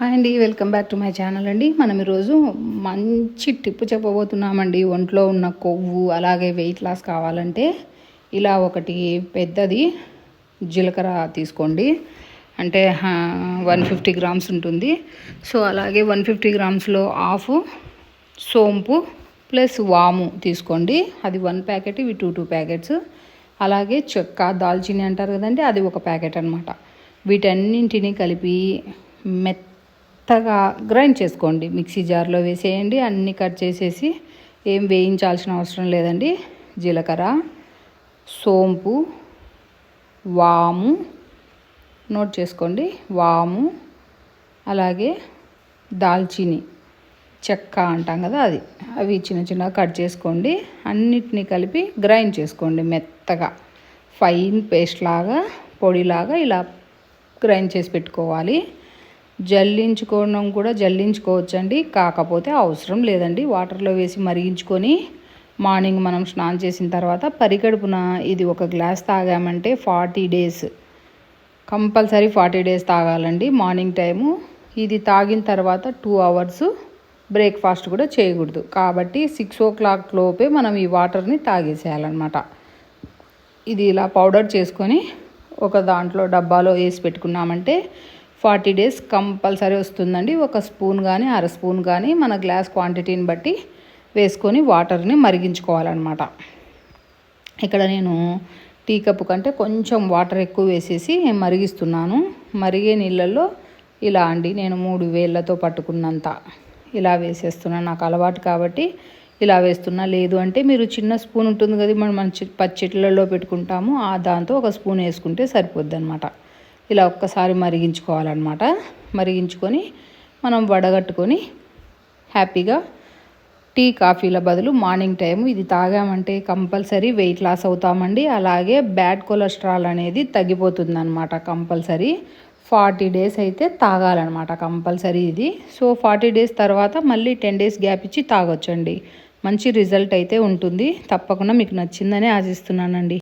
Hi అండి welcome back to my channel అండి. మనం ఈరోజు మంచి టిప్ చెప్పబోతున్నామండి. ఒంట్లో ఉన్న కొవ్వు అలాగే వెయిట్ లాస్ కావాలంటే ఇలా ఒకటి పెద్దది జీలకర్ర తీసుకోండి. అంటే వన్ ఫిఫ్టీ గ్రామ్స్ ఉంటుంది. సో అలాగే వన్ ఫిఫ్టీ గ్రామ్స్లో ఆఫ్ సోంపు ప్లస్ వాము తీసుకోండి. అది వన్ ప్యాకెట్ ఇవి టూ టూ ప్యాకెట్స్. అలాగే చెక్క దాల్చిని అంటారు కదండి అది ఒక ప్యాకెట్ అనమాట వీటన్నింటినీ కలిపి మెత్త మెత్తగా గ్రైండ్ చేసుకోండి. మిక్సీ జార్లో వేసేయండి. అన్నీ కట్ చేసేసి ఏం వేయించాల్సిన అవసరం లేదండి. జీలకర్ర సోంపు వాము నోట్ చేసుకోండి. వాము అలాగే దాల్చిని చెక్క అంటాం కదా అది. అవి చిన్న చిన్నగా కట్ చేసుకోండి. అన్నిటినీ కలిపి గ్రైండ్ చేసుకోండి మెత్తగా. ఫైన్ పేస్ట్ లాగా పొడిలాగా ఇలా గ్రైండ్ చేసి పెట్టుకోవాలి. జల్లించుకోవడం కూడా జల్లించుకోవచ్చండి. కాకపోతే అవసరం లేదండి. వాటర్లో వేసి మరిగించుకొని మార్నింగ్ మనం స్నానం చేసిన తర్వాత పరిగడుపున ఇది ఒక glass తాగామంటే forty days compulsory forty days తాగాలండి morning time. ఇది తాగిన తర్వాత టూ అవర్స్ బ్రేక్ఫాస్ట్ కూడా చేయకూడదు. కాబట్టి సిక్స్ ఓ క్లాక్ లోపే మనం ఈ వాటర్ని తాగేసేయాలన్నమాట. ఇది ఇలా పౌడర్ చేసుకొని ఒక దాంట్లో డబ్బాలో వేసి పెట్టుకున్నామంటే ఫార్టీ డేస్ కంపల్సరీ వస్తుందండి. ఒక స్పూన్ కానీ అర స్పూన్ కానీ మన గ్లాస్ క్వాంటిటీని బట్టి వేసుకొని వాటర్ని మరిగించుకోవాలన్నమాట. ఇక్కడ నేను టీ కప్పు కంటే కొంచెం వాటర్ ఎక్కువ వేసేసి మరిగిస్తున్నాను. మరిగే నీళ్ళల్లో ఇలా అండి. నేను మూడు వేళ్ళతో పట్టుకున్నంత ఇలా వేసేస్తున్నాను. నాకు అలవాటు కాబట్టి ఇలా వేస్తున్నా. లేదు అంటే మీరు చిన్న స్పూన్ ఉంటుంది కదా మనం మన పచ్చిట్లలో పెట్టుకుంటాము. ఆ దాంతో ఒక స్పూన్ వేసుకుంటే సరిపోద్ది అనమాట ఇలా ఒక్కసారి మరిగించుకోవాలన్నమాట. మరిగించుకొని మనం వడగట్టుకొని హ్యాపీగా టీ కాఫీల బదులు మార్నింగ్ టైం ఇది తాగామంటే కంపల్సరీ వెయిట్ లాస్ అవుతామండి. అలాగే బ్యాడ్ కొలెస్ట్రాల్ అనేది తగ్గిపోతుందన్నమాట కంపల్సరీ. ఫార్టీ డేస్ అయితే తాగాలన్నమాట కంపల్సరీ ఇది. సో ఫార్టీ డేస్ తర్వాత మళ్ళీ టెన్ డేస్ గ్యాప్ ఇచ్చి తాగొచ్చండి. మంచి రిజల్ట్ అయితే ఉంటుంది. తప్పకుండా మీకు నచ్చిందని ఆశిస్తున్నానండి.